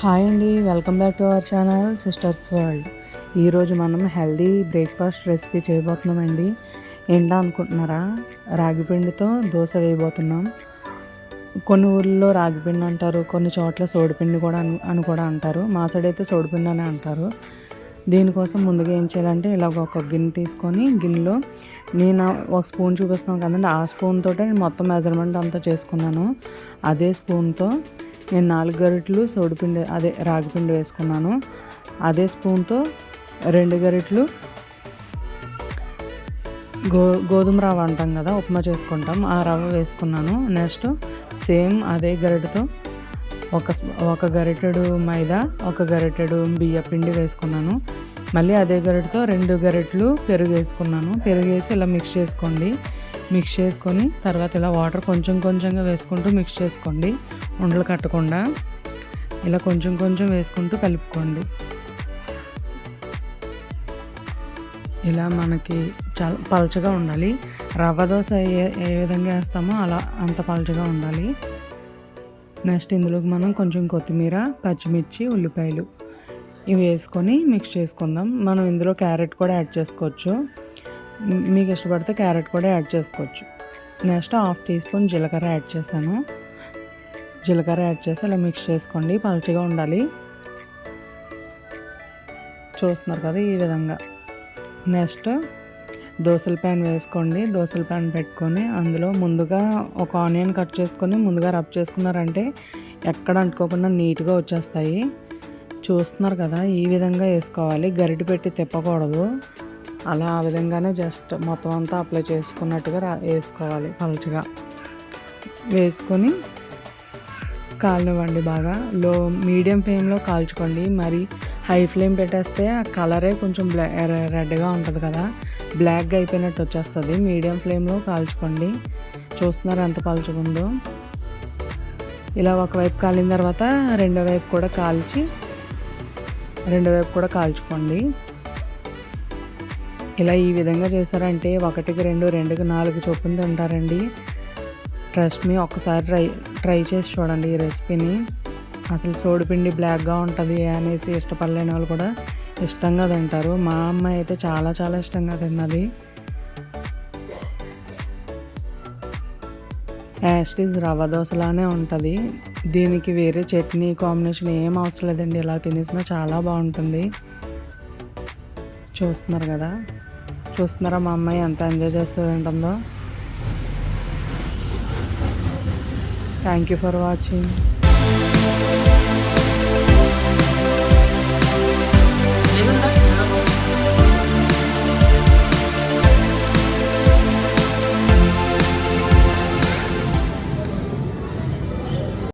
Hi అండి welcome back to our channel sisters world. ఈరోజు మనం హెల్దీ బ్రేక్ఫాస్ట్ రెసిపీ చేయబోతున్నామండి. ఏంటా అనుకుంటున్నారా? రాగిపిండితో దోశ వేయబోతున్నాం. కొన్ని ఊళ్ళో రాగిపిండి అంటారు కొన్ని చోట్ల సోడిపిండి కూడా అని అని కూడా అంటారు. మా సైడ్ అయితే సోడిపిండి అని అంటారు. దీనికోసం ముందుగా ఏం చేయాలంటే ఇలా ఒక గిన్నె తీసుకొని గిన్నెలో నేను ఒక స్పూన్ చూపిస్తున్నాను కదండి ఆ స్పూన్ తోటే నేను మొత్తం మెజర్మెంట్ అంతా చేసుకున్నాను. అదే స్పూన్తో నేను నాలుగు గరిటలు సోడిపిండి అదే రాగిపిండి వేసుకున్నాను. అదే స్పూన్తో రెండు గరిటలు గో గోధుమ రవ్వ అంటాం కదా ఉప్మా చేసుకుంటాం. ఆ రవ్వ వేసుకున్నాను. నెక్స్ట్ సేమ్ అదే గరిటతో ఒక ఒక గరిటెడు మైదా ఒక గరిటెడు బియ్య పిండి వేసుకున్నాను. మళ్ళీ అదే గరిటతో రెండు గరిటెలు పెరుగు వేసుకున్నాను. పెరుగు వేసి ఇలా మిక్స్ చేసుకోండి. మిక్స్ చేసుకొని తర్వాత ఇలా వాటర్ కొంచెం కొంచెంగా వేసుకుంటూ మిక్స్ చేసుకోండి. ఉండలు కట్టకుండా ఇలా కొంచెం కొంచెం వేసుకుంటూ కలుపుకోండి. ఇలా మనకి చాలా పలచగా ఉండాలి. రవ్వ దోశ ఏ ఏ విధంగా వేస్తామో అలా అంత పలచగా ఉండాలి. నెక్స్ట్ ఇందులోకి మనం కొంచెం కొత్తిమీర పచ్చిమిర్చి ఉల్లిపాయలు ఇవి వేసుకొని మిక్స్ చేసుకుందాం. మనం ఇందులో క్యారెట్ కూడా యాడ్ చేసుకోవచ్చు. మీకు ఇష్టపడితే క్యారెట్ కూడా యాడ్ చేసుకోవచ్చు. నెక్స్ట్ హాఫ్ టీ స్పూన్ జీలకర్ర యాడ్ చేశాను. జీలకర్ర యాడ్ చేసి అలా మిక్స్ చేసుకోండి పలుచగా ఉండాలి. చూస్తున్నారు కదా ఈ విధంగా. నెక్స్ట్ దోశల ప్యాన్ వేసుకోండి. దోశల ప్యాన్ పెట్టుకొని అందులో ముందుగా ఒక ఆనియన్ కట్ చేసుకొని ముందుగా రబ్ చేసుకున్నారంటే ఎక్కడ అంటుకోకుండా నీట్గా వచ్చేస్తాయి. చూస్తున్నారు కదా ఈ విధంగా వేసుకోవాలి. గరిటె పెట్టి తిప్పకూడదు. అలా ఆ విధంగానే జస్ట్ మొత్తం అంతా అప్లై చేసుకున్నట్టుగా రా వేసుకోవాలి పలుచగా. వేసుకొని కాలనివ్వండి బాగా లో మీడియం ఫ్లేమ్లో కాల్చుకోండి. మరి హై ఫ్లేమ్ పెట్టేస్తే ఆ కలరే కొంచెం బ్లా రెడ్గా ఉంటుంది కదా. బ్లాక్గా అయిపోయినట్టు వచ్చేస్తుంది. మీడియం ఫ్లేమ్లో కాల్చుకోండి. చూస్తున్నారు ఎంత పలుచుకుందో. ఇలా ఒకవైపు కాలిన తర్వాత రెండో వైపు కూడా కాల్చి రెండో వైపు కూడా కాల్చుకోండి. ఇలా ఈ విధంగా చేశారంటే ఒకటికి రెండు రెండుకి నాలుగు చొప్పున తింటారండి. ట్రస్ట్ మీ ఒక్కసారి ట్రై ట్రై చేసి చూడండి ఈ రెసిపీని. అసలు సోడిపిండి బ్లాక్గా ఉంటుంది అనేసి ఇష్టపడలేని వాళ్ళు కూడా ఇష్టంగా తింటారు. మా అమ్మాయి అయితే చాలా చాలా ఇష్టంగా తిన్నది. యాస్టీజ్ రవ్వ దోశలానే ఉంటుంది. దీనికి వేరే చట్నీ కాంబినేషన్ ఏం అవసరం లేదండి. ఇలా తినేసినా చాలా బాగుంటుంది. చూస్తున్నారు కదా? చూస్తున్నారా మా అమ్మాయి? ఎంత ఎంజాయ్ చేస్తూ ఉంటుందో థ్యాంక్ యూ ఫర్ వాచింగ్